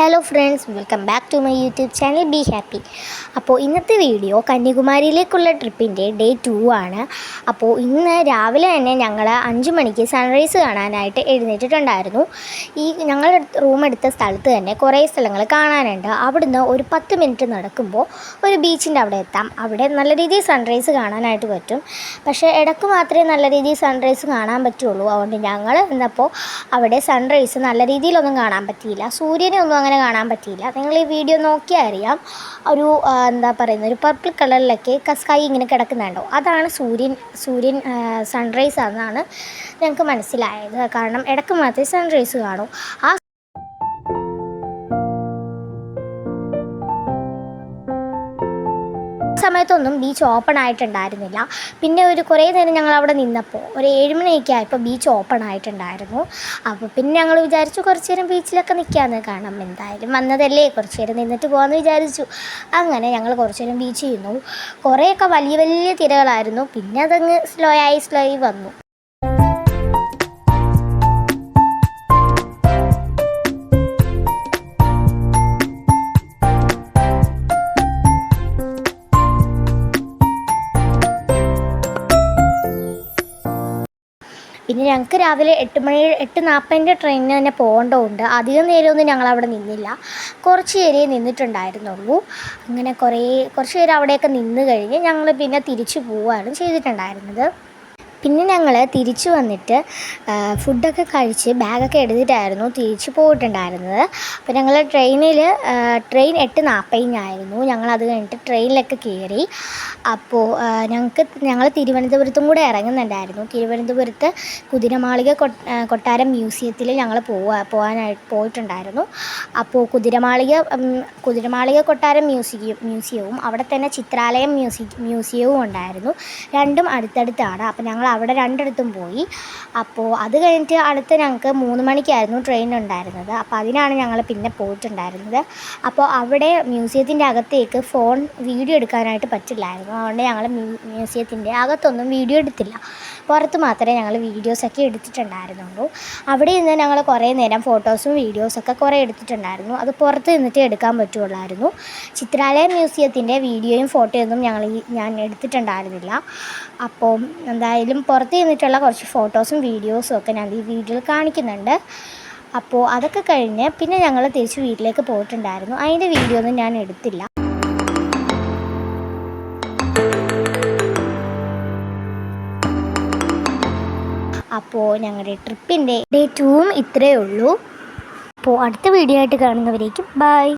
Hello friends welcome back to my YouTube channel be happy അപ്പോൾ ഇന്നത്തെ video കന്യാകുമാരിയിലേക്കുള്ള ട്രിപ്പിന്റെ ഡേ ടു ആണ്. അപ്പോൾ ഇന്ന് രാവിലെ തന്നെ ഞങ്ങൾ അഞ്ച് മണിക്ക് സൺറൈസ് കാണാനായിട്ട് എഴുന്നേറ്റിട്ടുണ്ടായിരുന്നു. ഈ ഞങ്ങൾ റൂം എടുത്ത സ്ഥലത്ത് തന്നെ കുറേ സ്ഥലങ്ങൾ കാണാനുണ്ട്. അവിടുന്ന് ഒരു പത്ത് മിനിറ്റ് നടക്കുമ്പോൾ ഒരു ബീച്ചിന്റെ അവിടെ എത്താം. അവിടെ നല്ല രീതിയിൽ സൺറൈസ് കാണാനായിട്ട് പറ്റും. പക്ഷേ ഇടയ്ക്ക് മാത്രമേ നല്ല രീതിയിൽ സൺറൈസ് കാണാൻ പറ്റുള്ളൂ. അതുകൊണ്ട് ഞങ്ങൾ ഇന്നപ്പോൾ അവിടെ സൺറൈസ് നല്ല രീതിയിലൊന്നും കാണാൻ പറ്റിയില്ല. സൂര്യനെ ഒന്നും അങ്ങനെ കാണാൻ പറ്റിയില്ല. നിങ്ങൾ ഈ വീഡിയോ നോക്കിയാൽ അറിയാം. ഒരു എന്താ പറയുന്നത് ഒരു പർപ്പിൾ കളറിലൊക്കെ സ്കൈ ഇങ്ങനെ കിടക്കുന്നുണ്ടോ? അതാണ് സൂര്യൻ സൂര്യൻ സൺറൈസ് ആണെന്നാണ് ഞങ്ങൾക്ക് മനസ്സിലായത്. കാരണം ഇടയ്ക്ക് മാത്രമേ സൺറൈസ് കാണൂ. ആ സമയത്തൊന്നും ബീച്ച് ഓപ്പൺ ആയിട്ടുണ്ടായിരുന്നില്ല. പിന്നെ ഒരു കുറേ നേരം ഞങ്ങൾ അവിടെ നിന്നപ്പോൾ ഒരു ഏഴുമണിയൊക്കെ ആയപ്പോൾ ബീച്ച് ഓപ്പൺ ആയിട്ടുണ്ടായിരുന്നു. അപ്പോൾ പിന്നെ ഞങ്ങൾ വിചാരിച്ചു കുറച്ച് നേരം ബീച്ചിലൊക്കെ നിൽക്കാമെന്ന് കാണാം. എന്തായാലും വന്നതല്ലേ കുറച്ച് നേരം നിന്നിട്ട് പോകാമെന്ന് വിചാരിച്ചു. അങ്ങനെ ഞങ്ങൾ കുറച്ച് നേരം ബീച്ച് ചെയ്യുന്നു കുറേയൊക്കെ വലിയ വലിയ തിരകളായിരുന്നു. പിന്നെ അതങ്ങ് സ്ലോ ആയി സ്ലോ ആയി വന്നു. പിന്നെ ഞങ്ങൾക്ക് രാവിലെ എട്ട് മണി എട്ട് നാൽപ്പതിന്റെ ട്രെയിനിന് തന്നെ പോകേണ്ടതുണ്ട്. അധികം നേരമൊന്നും ഞങ്ങൾ അവിടെ നിന്നില്ല. കുറച്ച് നേരമേ നിന്നിട്ടുണ്ടായിരുന്നുള്ളൂ. അങ്ങനെ കുറേ കുറച്ച് നേരം അവിടെയൊക്കെ നിന്ന് കഴിഞ്ഞ് ഞങ്ങൾ പിന്നെ തിരിച്ചു പോവുകയാണ് ചെയ്തിട്ടുണ്ടായിരുന്നത്. പിന്നെ ഞങ്ങൾ തിരിച്ചു വന്നിട്ട് ഫുഡൊക്കെ കഴിച്ച് ബാഗൊക്കെ എടുത്തിട്ടായിരുന്നു തിരിച്ചു പോയിട്ടുണ്ടായിരുന്നത്. അപ്പോൾ ഞങ്ങൾ ട്രെയിനിൽ ട്രെയിൻ എട്ട് നാൽപ്പതിനായിരുന്നു ഞങ്ങൾ അത് കഴിഞ്ഞിട്ട് ട്രെയിനിലൊക്കെ കയറി. അപ്പോൾ ഞങ്ങൾക്ക് ഞങ്ങൾ തിരുവനന്തപുരത്തും കൂടെ ഇറങ്ങുന്നുണ്ടായിരുന്നു. തിരുവനന്തപുരത്ത് കുതിരമാളിക കൊട്ടാരം മ്യൂസിയത്തിൽ ഞങ്ങൾ പോവാ പോകാനായിട്ട് പോയിട്ടുണ്ടായിരുന്നു. അപ്പോൾ കുതിരമാളിക കുതിരമാളിക കൊട്ടാരം മ്യൂസിയം മ്യൂസിയവും അവിടെ തന്നെ ചിത്രാലയം മ്യൂസിക് മ്യൂസിയവും ഉണ്ടായിരുന്നു. രണ്ടും അടുത്തടുത്താണ്. അപ്പോൾ ഞങ്ങൾ അവിടെ രണ്ടിടത്തും പോയി. അപ്പോൾ അത് കഴിഞ്ഞിട്ട് അടുത്ത് ഞങ്ങൾക്ക് മൂന്ന് മണിക്കായിരുന്നു ട്രെയിൻ ഉണ്ടായിരുന്നത്. അപ്പോൾ അതിനാണ് ഞങ്ങൾ പിന്നെ പോയിട്ടുണ്ടായിരുന്നത്. അപ്പോൾ അവിടെ മ്യൂസിയത്തിന്റെ അകത്തേക്ക് ഫോൺ വീഡിയോ എടുക്കാനായിട്ട് പറ്റില്ലായിരുന്നു. അതുകൊണ്ട് ഞങ്ങൾ മ്യൂസിയത്തിന്റെ അകത്തൊന്നും വീഡിയോ എടുത്തില്ല. പുറത്ത് മാത്രമേ ഞങ്ങൾ വീഡിയോസൊക്കെ എടുത്തിട്ടുണ്ടായിരുന്നുള്ളൂ. അവിടെ നിന്ന് ഞങ്ങൾ കുറേ നേരം ഫോട്ടോസും വീഡിയോസൊക്കെ കുറേ എടുത്തിട്ടുണ്ടായിരുന്നു. അത് പുറത്ത് നിന്നിട്ട് എടുക്കാൻ പറ്റുള്ളായിരുന്നു. ചിത്രാലയ മ്യൂസിയത്തിന്റെ വീഡിയോയും ഫോട്ടോയൊന്നും ഞങ്ങൾ ഞാൻ എടുത്തിട്ടുണ്ടായിരുന്നില്ല. അപ്പോൾ എന്തായാലും പുറത്ത് നിന്നിട്ടുള്ള കുറച്ച് ഫോട്ടോസും വീഡിയോസും ഒക്കെ ഞാൻ ഈ വീഡിയോയിൽ കാണിക്കുന്നുണ്ട്. അപ്പോൾ അതൊക്കെ കഴിഞ്ഞ് പിന്നെ ഞങ്ങൾ തിരിച്ച് വീട്ടിലേക്ക് പോയിട്ടുണ്ടായിരുന്നു. അതിന്റെ വീഡിയോ ഒന്നും ഞാൻ എടുത്തില്ല. അപ്പോൾ ഞങ്ങളുടെ ട്രിപ്പിന്റെ ഡേ ടൂവും ഇത്രയേ ഉള്ളൂ. അപ്പോൾ അടുത്ത വീഡിയോ ആയിട്ട് കാണുന്നവരേക്കും ബൈ